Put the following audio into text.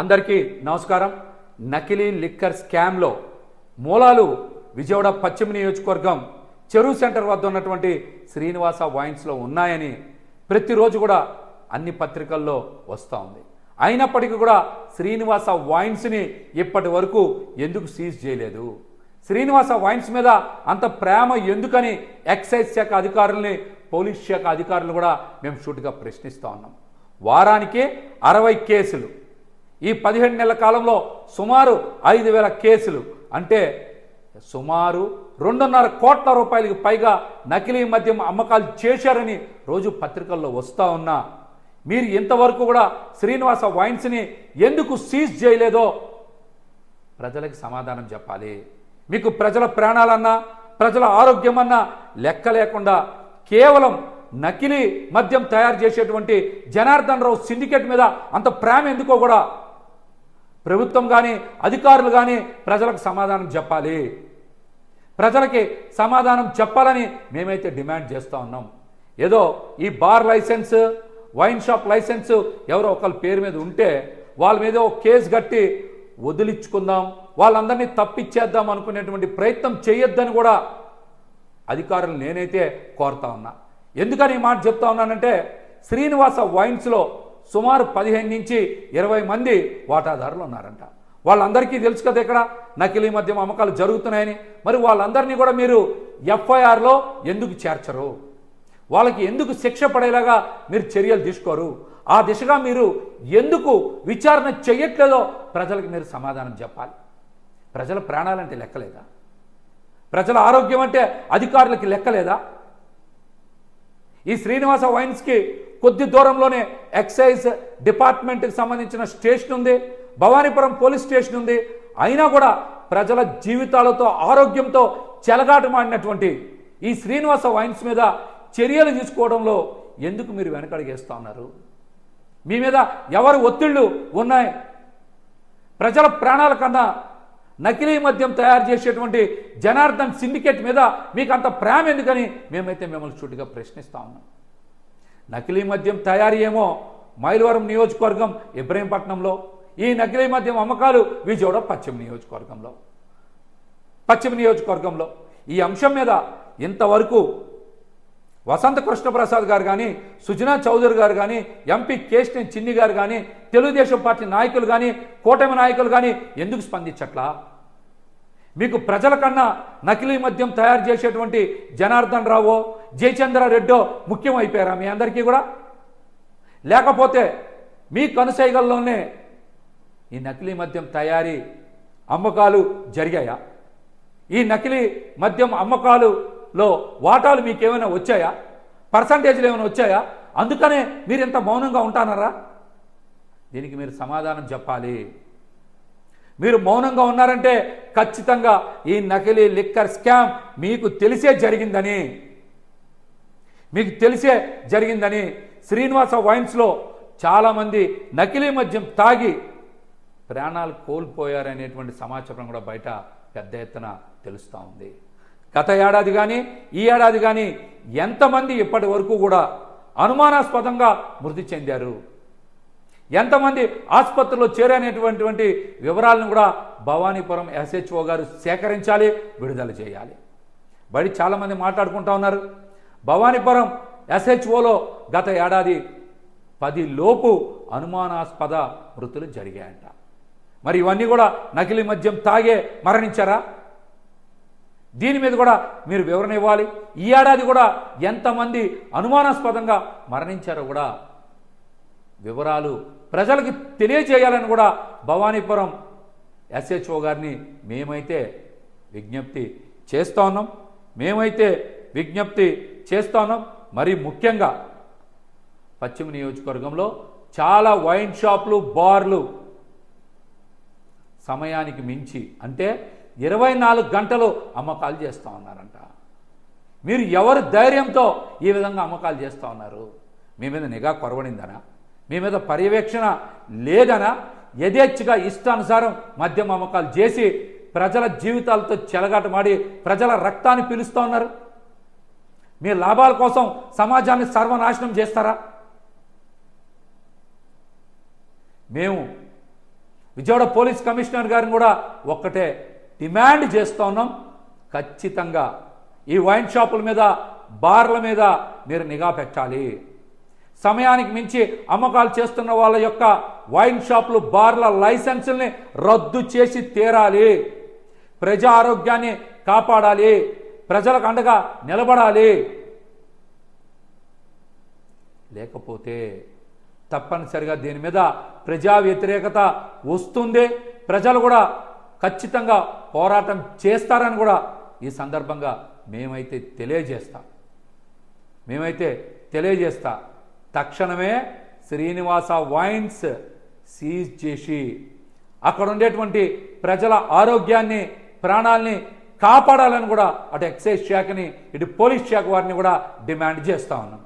అందరికీ నమస్కారం. నకిలీ లిక్కర్ స్కామ్లో మూలాలు విజయవాడ పశ్చిమ నియోజకవర్గం చెరువు సెంటర్ వద్ద ఉన్నటువంటి శ్రీనివాస వైన్స్లో ఉన్నాయని ప్రతిరోజు కూడా అన్ని పత్రికల్లో వస్తూ ఉంది. అయినప్పటికీ కూడా శ్రీనివాస వైన్స్ని ఇప్పటి వరకు ఎందుకు సీజ్ చేయలేదు? శ్రీనివాస వైన్స్ మీద అంత ప్రేమ ఎందుకని ఎక్సైజ్ శాఖ అధికారుల్ని పోలీస్ శాఖ అధికారులు కూడా మేము షూట్గా ప్రశ్నిస్తూ ఉన్నాం. వారానికి అరవై కేసులు ఈ పదిహేడు నెలల కాలంలో సుమారు ఐదు వేల కేసులు. అంటే సుమారు రెండున్నర కోట్ల రూపాయలకి పైగా నకిలీ మద్యం అమ్మకాలు చేశారని రోజు పత్రికల్లో వస్తూ ఉన్నా. మీరు ఇంతవరకు కూడా శ్రీనివాస వైన్స్ని ఎందుకు సీజ్ చేయలేదో ప్రజలకు సమాధానం చెప్పాలి. మీకు ప్రజల ప్రాణాలన్నా ప్రజల ఆరోగ్యమన్నా లెక్క లేకుండా కేవలం నకిలీ మద్యం తయారు చేసేటువంటి జనార్దన్ రావు సిండికేట్ మీద అంత ప్రేమ ఎందుకో కూడా ప్రభుత్వం కానీ అధికారులు కానీ ప్రజలకు సమాధానం చెప్పాలి. ప్రజలకి సమాధానం చెప్పాలని మేమైతే డిమాండ్ చేస్తూ ఉన్నాం. ఏదో ఈ bar license wine shop license ఎవరో ఒకళ్ళ పేరు మీద ఉంటే వాళ్ళ మీద ఒక కేసు కట్టి వదిలించుకుందాం వాళ్ళందరినీ తప్పిచ్చేద్దాం అనుకునేటువంటి ప్రయత్నం చేయొద్దని కూడా అధికారులు నేనైతే కోరుతా ఉన్నా. ఎందుకని ఈ మాట చెప్తా ఉన్నానంటే శ్రీనివాస వైన్స్లో సుమారు పదిహేను నుంచి ఇరవై మంది వాటాదారులు ఉన్నారంట. వాళ్ళందరికీ తెలుసు కదా ఇక్కడ నకిలీ మద్యం అమ్మకాలు జరుగుతున్నాయని. మరి వాళ్ళందరినీ కూడా మీరు ఎఫ్ఐఆర్లో ఎందుకు చేర్చరు? వాళ్ళకి ఎందుకు శిక్ష పడేలాగా మీరు చర్యలు తీసుకోరు? ఆ దిశగా మీరు ఎందుకు విచారణ చేయట్లేదో ప్రజలకు మీరు సమాధానం చెప్పాలి. ప్రజల ప్రాణాలంటే లెక్కలేదా? ప్రజల ఆరోగ్యం అంటే అధికారులకి లెక్కలేదా? ఈ శ్రీనివాస వైన్స్కి కొద్ది దూరంలోనే ఎక్సైజ్ డిపార్ట్మెంట్కి సంబంధించిన స్టేషన్ ఉంది. భవానీపురం పోలీస్ స్టేషన్ ఉంది. అయినా కూడా ప్రజల జీవితాలతో ఆరోగ్యంతో చెలగాటమాడినటువంటి ఈ శ్రీనివాస వైన్స్ మీద చర్యలు తీసుకోవడంలో ఎందుకు మీరు వెనకడిగేస్తా ఉన్నారు? మీ మీద ఎవరు ఒత్తిళ్ళు ఉన్నాయి? ప్రజల ప్రాణాల కన్నా నకిలీ మద్యం తయారు చేసేటువంటి జనార్దన్ సిండికేట్ మీద మీకు అంత ప్రేమ ఎందుకని మేమైతే మిమ్మల్ని చుట్టుగా ప్రశ్నిస్తా ఉన్నాం. నకిలీ మద్యం తయారీ ఏమో మైలవరం నియోజకవర్గం ఇబ్రహీంపట్నంలో ఈ నకిలీ మద్యం అమ్మకాలు విజయవాడ పశ్చిమ నియోజకవర్గంలో. పశ్చిమ నియోజకవర్గంలో. ఈ అంశం మీద ఇంతవరకు వసంత కృష్ణప్రసాద్ గారు కానీ సుజనా చౌదరి గారు కానీ ఎంపీ కేశిని చిన్ని గారు కానీ తెలుగుదేశం పార్టీ నాయకులు కానీ కూటమి నాయకులు కానీ ఎందుకు స్పందించట్లా? మీకు ప్రజల కన్నా నకిలీ మద్యం తయారు చేసేటువంటి జనార్దన్ రావో జయచంద్ర రెడ్డో అయిపోయారా మీ అందరికీ కూడా? లేకపోతే మీ కనుసైగల్లోనే ఈ నకిలీ మద్యం తయారీ అమ్మకాలు జరిగాయా? ఈ నకిలీ మద్యం అమ్మకాలులో వాటాలు మీకేమైనా వచ్చాయా? పర్సంటేజ్లు ఏమైనా వచ్చాయా? అందుకనే మీరు ఇంత మౌనంగా ఉంటానరా? దీనికి మీరు సమాధానం చెప్పాలి. మీరు మౌనంగా ఉన్నారంటే ఖచ్చితంగా ఈ నకిలీ లిక్కర్ స్కామ్ మీకు తెలిసే జరిగిందని. మీకు తెలిసే జరిగిందని శ్రీనివాస వైన్స్లో చాలామంది నకిలీ మద్యం తాగి ప్రాణాలు కోల్పోయారనేటువంటి సమాచారం కూడా బయట పెద్ద ఎత్తున తెలుస్తూ ఉంది. గత ఏడాది కానీ ఈ ఏడాది కానీ ఎంతమంది ఇప్పటి వరకు కూడా అనుమానాస్పదంగా మృతి చెందారు? ఎంతమంది ఆసుపత్రిలో చేరనేటువంటి వివరాలను కూడా భవానీపురం ఎస్హెచ్ఓ గారు సేకరించాలి విడుదల చేయాలి. బయట చాలామంది మాట్లాడుకుంటా ఉన్నారు. భవానీపురం ఎస్హెచ్ఓలో గత ఏడాది పది లోపు అనుమానాస్పద మృతులు జరిగాయంట. మరి ఇవన్నీ కూడా నకిలీ మద్యం తాగే మరణించారా? దీని మీద కూడా మీరు వివరణ ఇవ్వాలి. ఈ ఏడాది కూడా ఎంతమంది అనుమానాస్పదంగా మరణించారో కూడా వివరాలు ప్రజలకి తెలియజేయాలని కూడా భవానీపురం ఎస్హెచ్ఓ గారిని మేమైతే విజ్ఞప్తి చేస్తా ఉన్నాం. మేమైతే విజ్ఞప్తి చేస్తా ఉన్నాం. మరి ముఖ్యంగా పశ్చిమ నియోజకవర్గంలో చాలా వైన్ షాపులు బార్లు సమయానికి మించి అంటే ఇరవై నాలుగు గంటలు అమ్మకాలు చేస్తూ ఉన్నారంట. మీరు ఎవరు ధైర్యంతో ఈ విధంగా అమ్మకాలు చేస్తూ ఉన్నారు? మీ మీద నిఘా కొరవడిందనా మీ మీద పర్యవేక్షణ లేదనా యథేచ్ఛగా ఇష్టానుసారం మద్యం అమ్మకాలు చేసి ప్రజల జీవితాలతో చెలగాటమాడి ప్రజల రక్తాన్ని పిలుస్తూ ఉన్నారు. మీ లాభాల కోసం సమాజాన్ని సర్వనాశనం చేస్తారా? మేము విజయవాడ పోలీస్ కమిషనర్ గారిని కూడా ఒక్కటే డిమాండ్ చేస్తూ ఉన్నాం. ఖచ్చితంగా ఈ వైన్ షాపుల మీద బార్ల మీద మీరు నిఘా పెట్టాలి. సమయానికి మించి అమ్మకాలు చేస్తున్న వాళ్ళ యొక్క వైన్ షాపులు బార్ల లైసెన్సుల్ని రద్దు చేసి తీరాలి. ప్రజా ఆరోగ్యాన్ని కాపాడాలి. ప్రజలకు అండగా నిలబడాలి. లేకపోతే తప్పనిసరిగా దీని మీద ప్రజా వ్యతిరేకత వస్తుంది. ప్రజలు కూడా ఖచ్చితంగా పోరాటం చేస్తారని కూడా ఈ సందర్భంగా మేమైతే తెలియజేస్తాం. మేమైతే తెలియజేస్తా. తక్షణమే శ్రీనివాస వైన్స్ సీజ్ చేసి అక్కడ ఉండేటువంటి ప్రజల ఆరోగ్యాన్ని ప్రాణాల్ని కాపాడాలని కూడా అటు ఎక్సైజ్ శాఖని ఇటు పోలీస్ శాఖ వారిని కూడా డిమాండ్ చేస్తా ఉన్నాం.